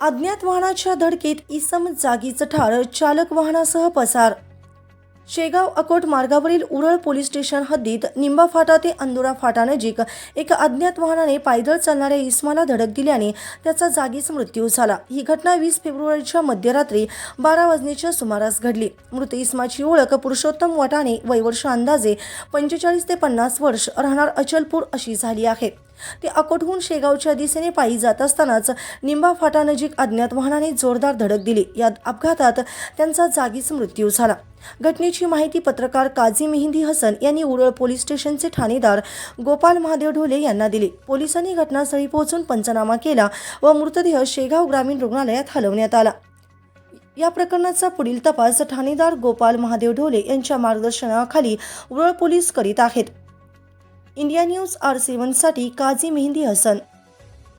अज्ञात वाहनाच्या धडकेत इसम जागीच ठार चालक वाहनासह पसार. शेगाव अकोट मार्गावरील उरळ पोलीस स्टेशन हद्दीत निंबा फाटा ते अंदुरा फाटानजीक एका अज्ञात वाहनाने पायदळ चालणाऱ्या इस्माला धडक दिल्याने त्याचा जागीच मृत्यू झाला. ही घटना वीस फेब्रुवारीच्या मध्यरात्री बारा वाजण्याच्या सुमारास घडली. मृत इस्माची ओळख पुरुषोत्तम वाटाणे वयवर्ष अंदाजे पंचेचाळीस ते पन्नास वर्ष राहणार अचलपूर अशी झाली आहे. ते अकोटहून शेगावच्या दिशेने पायी जात असतानाच निंबा फाटानजीक अज्ञात वाहनाने जोरदार धडक दिली. या अपघातात त्यांचा जागीच मृत्यू झाला. घटनेची माहिती पत्रकार काझी मेहंदी हसन यांनी उरळ पोलीस स्टेशनचे ठाणेदार गोपाल महादेव ढोले यांना दिली. पोलिसांनी घटनास्थळी पोहोचून पंचनामा केला व मृतदेह शेगाव ग्रामीण रुग्णालयात हलवण्यात आला. या प्रकरणाचा पुढील तपास ठाणेदार गोपाल महादेव ढोले यांच्या मार्गदर्शनाखाली उरळ पोलीस करीत आहेत. इंडिया न्यूज आर सेवनसाठी काझी मेहंदी हसन